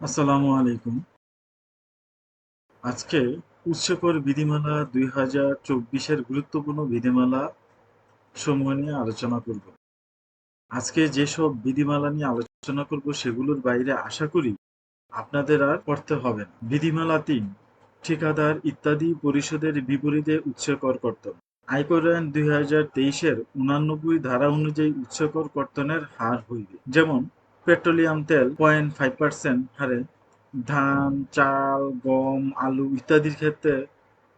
আসসালামু আলাইকুম। আজকে উৎসকর বিধিমালা দুই হাজার চব্বিশের গুরুত্বপূর্ণ বিধিমালা সমূহ নিয়ে আলোচনা করব। আজকে যেসব বিধিমালা নিয়ে আলোচনা করব সেগুলোর বাইরে আশা করি আপনাদের আর পড়তে হবে না। বিধিমালা তিন, ঠিকাদার ইত্যাদি পরিষদের বিপরীতে উৎসকর কর্তন। আয়কর আইন দুই হাজার তেইশের উনানব্বই ধারা অনুযায়ী উৎসকর কর্তনের হার হইবে। যেমন পেট্রোলিয়াম, তেল, পয়েন্ট ফাইভ পার্সেন্ট হারে। ধান, চাল, গম, আলু ইত্যাদির ক্ষেত্রে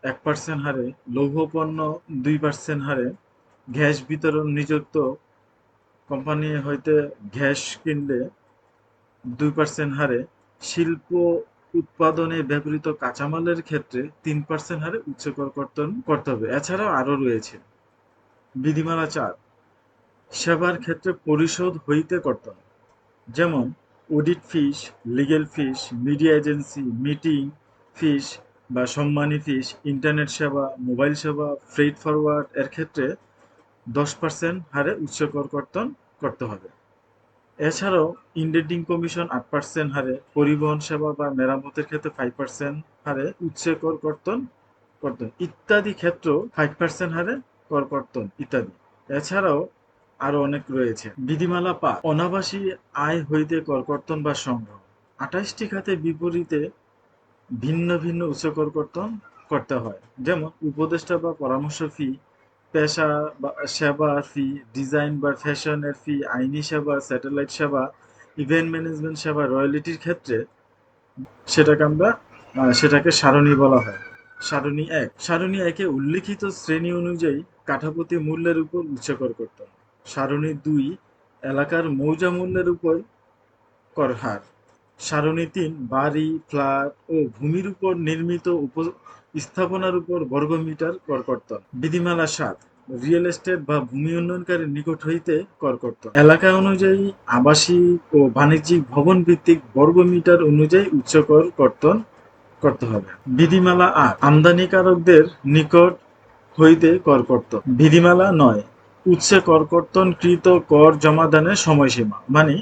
এক পার্সেন্ট হারে। লৌহ পণ্য দুই পার্সেন্ট হারে। গ্যাস বিতরণ নিযুক্ত কোম্পানি হইতে গ্যাস কিনলে দুই পার্সেন্ট হারে। শিল্প উৎপাদনে ব্যবহৃত কাঁচামালের ক্ষেত্রে তিন পার্সেন্ট হারে উচ্চকর কর্তন করতে হবে। এছাড়াও আরও রয়েছে। বিধিমালা চার, সেবার ক্ষেত্রে পরিশোধ হইতে কর্তন। যেমন audit fees legal fees media agency, meeting fees বা সম্মানী ফিস ইন্টারনেট সেবা, মোবাইল সেবা, ফ্রেড ফরওয়ার্ড এর ক্ষেত্রে দশ পার্সেন্ট হারে উচ্চকর কর্তন করতে হবে। এছাড়াও ইন্ডেন্টিং কমিশন আট পার্সেন্ট হারে, পরিবহন সেবা বা মেরামতের ক্ষেত্রে ফাইভ পার্সেন্ট হারে উচ্চকর কর্তন কর্তন। ইত্যাদি ক্ষেত্র ফাইভ পার্সেন্ট হারে কর কর্তন, ইত্যাদি। এছাড়াও আরও অনেক রয়েছে। বিধিমালা পা অনাবাসী আয় হইতে করকর্তন বা সংগ্রহ। আঠাশটি খাতে বিপরীতে ভিন্ন ভিন্ন উচ্চ করকর্তন করতে হয়। যেমন উপদেষ্টা বা পরামর্শ ফি পেশা বা সেবা ফি ডিজাইন বা ফ্যাশনের ফি আইনি সেবা স্যাটেলাইট সেবা ইভেন্ট ম্যানেজমেন্ট সেবা রয়্যালিটির ক্ষেত্রে সেটাকে আমরা সেটাকে সারণী বলা হয়। সারণী এক। সারণী একে উল্লিখিত শ্রেণি অনুযায়ী কাঠাপতি মূল্যের উপর উচ্চকর করতে হয় সারণী দুই, এলাকার মৌজা মূল্যের উপর কর হার। সারণী তিন, বাড়ি, ফ্ল্যাট ও ভূমির উপর নির্মিত উপ স্থাপনার উপর বর্গমিটার করকর্তন বিধিমালা সাত, রিয়েল এস্টেট বা ভূমি উন্নয়নকারীর নিকট হইতে করকর্তন এলাকা অনুযায়ী আবাসিক ও বাণিজ্যিক ভবন ভিত্তিক বর্গমিটার অনুযায়ী উচ্চকর কর্তন করতে হবে। বিধিমালা আট, আমদানিকারকদের নিকট হইতে কর করকর্তন বিধিমালা নয় উৎসে করকর্তনকৃত কর জমাদানের সময়সীমা। মানে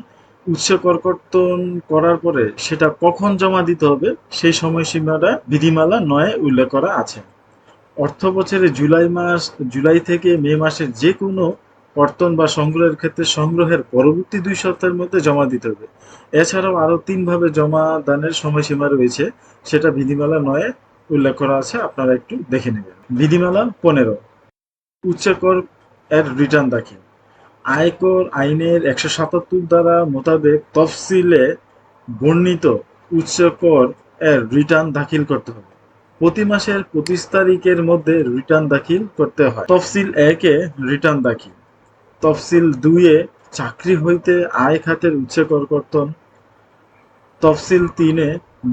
উৎসে করকর্তন করার পরে সেটা কখন জমা দিতে হবে, সেই সময়সীমাটা বিধিমালা নয়ে উল্লেখ করা আছে। অর্থ বছরে জুলাই মাস, জুলাই থেকে মে মাসের যে কোনো কর্তন বা সংগ্রহের ক্ষেত্রে সংগ্রহের পরবর্তী দুই সপ্তাহের মধ্যে জমা দিতে হবে। এছাড়াও আরও তিনভাবে জমা দানের সময়সীমা রয়েছে, সেটা বিধিমালা নয়ে উল্লেখ করা আছে, আপনারা একটু দেখে নেবেন। বিধিমালা পনেরো। উচ্চকর এর রিটার্ন দাখিল। আয়কর আইনের একশো সাতাত্তর দ্বারা মোতাবেক তফসিলে বর্ণিত উচ্চকর এর রিটার্ন দাখিল করতে হবে। প্রতি মাসের পঁচিশ তারিখের মধ্যে রিটার্ন দাখিল করতে হয়। তফসিল একে রিটার্ন দাখিল। তফসিল দুইয়ে চাকরি হইতে আয় খাতের উচ্চকর কর্তন। তফসিল তিনে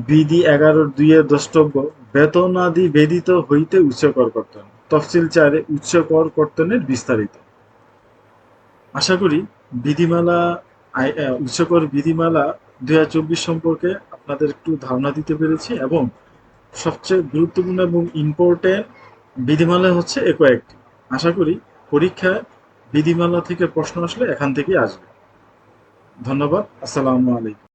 বিধি এগারোর দুইয়ের দ্রষ্টব্য বেতনাদি বেদিত হইতে উচ্চকর কর্তন। তফসিল চারে উচ্চকর কর্তনের বিস্তারিত। আশা করি বিধিমালা উচ্চকর বিধিমালা দুই হাজার চব্বিশ সম্পর্কে আপনাদের একটু ধারণা দিতে পেরেছি এবং সবচেয়ে গুরুত্বপূর্ণ এবং ইম্পর্টেন্ট বিধিমালা হচ্ছে এ কয়েকটি। আশা করি পরীক্ষায় বিধিমালা থেকে প্রশ্ন আসলে এখান থেকেই আসবে। ধন্যবাদ। আসসালামু আলাইকুম।